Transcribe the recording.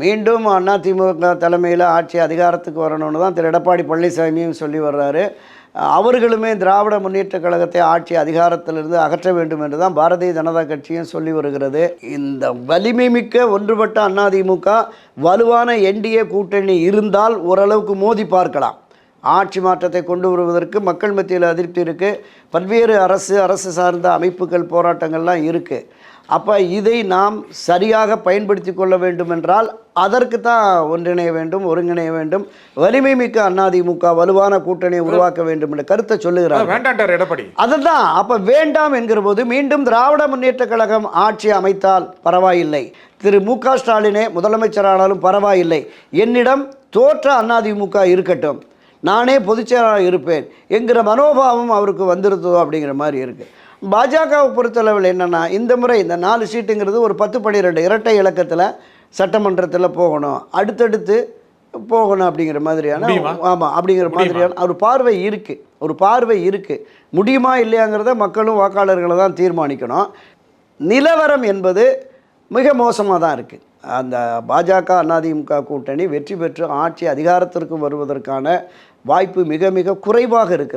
மீண்டும் அதிமுக தலைமையில் ஆட்சி அதிகாரத்துக்கு வரணும்னு தான் திரு எடப்பாடி பழனிசாமியும் சொல்லி வர்றாரு. அவர்களுமே திராவிட முன்னேற்ற கழகத்தை ஆட்சி அதிகாரத்திலிருந்து அகற்ற வேண்டும் என்று தான் பாரதிய ஜனதா கட்சியும் சொல்லி வருகிறது. இந்த வலிமை மிக்க ஒன்றுபட்ட அதிமுக வலுவான என்டிஏ கூட்டணி இருந்தால் ஓரளவுக்கு மோதி பார்க்கலாம். ஆட்சி மாற்றத்தை கொண்டு வருவதற்கு மக்கள் மத்தியில் அதிருப்தி இருக்குது பல்வேறு அரசு அரசு சார்ந்த அமைப்புகள் போராட்டங்கள்லாம் இருக்குது அப்போ இதை நாம் சரியாக பயன்படுத்தி கொள்ள வேண்டும் என்றால் அதற்கு தான் ஒன்றிணைய வேண்டும் ஒருங்கிணைய வேண்டும். வலிமை மிக்க அதிமுக வலுவான கூட்டணியை உருவாக்க வேண்டும் என்ற கருத்தை சொல்லுகிறார் வேண்டாண்டார் எடப்பாடி. அதுதான். அப்போ வேண்டாம் என்கிற போது மீண்டும் திராவிட முன்னேற்ற கழகம் ஆட்சி அமைத்தால் பரவாயில்லை. திரு மு க ஸ்டாலினே முதலமைச்சரானாலும் பரவாயில்லை. என்னிடம் தோற்ற அதிமுக இருக்கட்டும். நானே பொதுச்செயலாளர் இருப்பேன். என்கிற மனோபாவம் அவருக்கு வந்துருதோ அப்படிங்கிற மாதிரி இருக்குது பாஜகவை பொறுத்தளவில் என்னென்னா இந்த முறை இந்த நாலு சீட்டுங்கிறது ஒரு பத்து பன்னிரெண்டு இரட்டை இலக்கத்தில் சட்டமன்றத்தில் போகணும். அடுத்தடுத்து போகணும் அப்படிங்கிற மாதிரியான? ஆமாம் அப்படிங்கிற மாதிரியான ஒரு பார்வை இருக்குது ஒரு பார்வை இருக்குது முடியுமா இல்லையாங்கிறத மக்களும் வாக்காளர்களை தான் தீர்மானிக்கணும். நிலவரம் என்பது மிக மோசமாக தான் இருக்குது அந்த பாஜக அதிமுக கூட்டணி வெற்றி பெற்று ஆட்சி அதிகாரத்திற்கு வருவதற்கான வாய்ப்பு மிக மிக குறைவாக இருக்கிறது.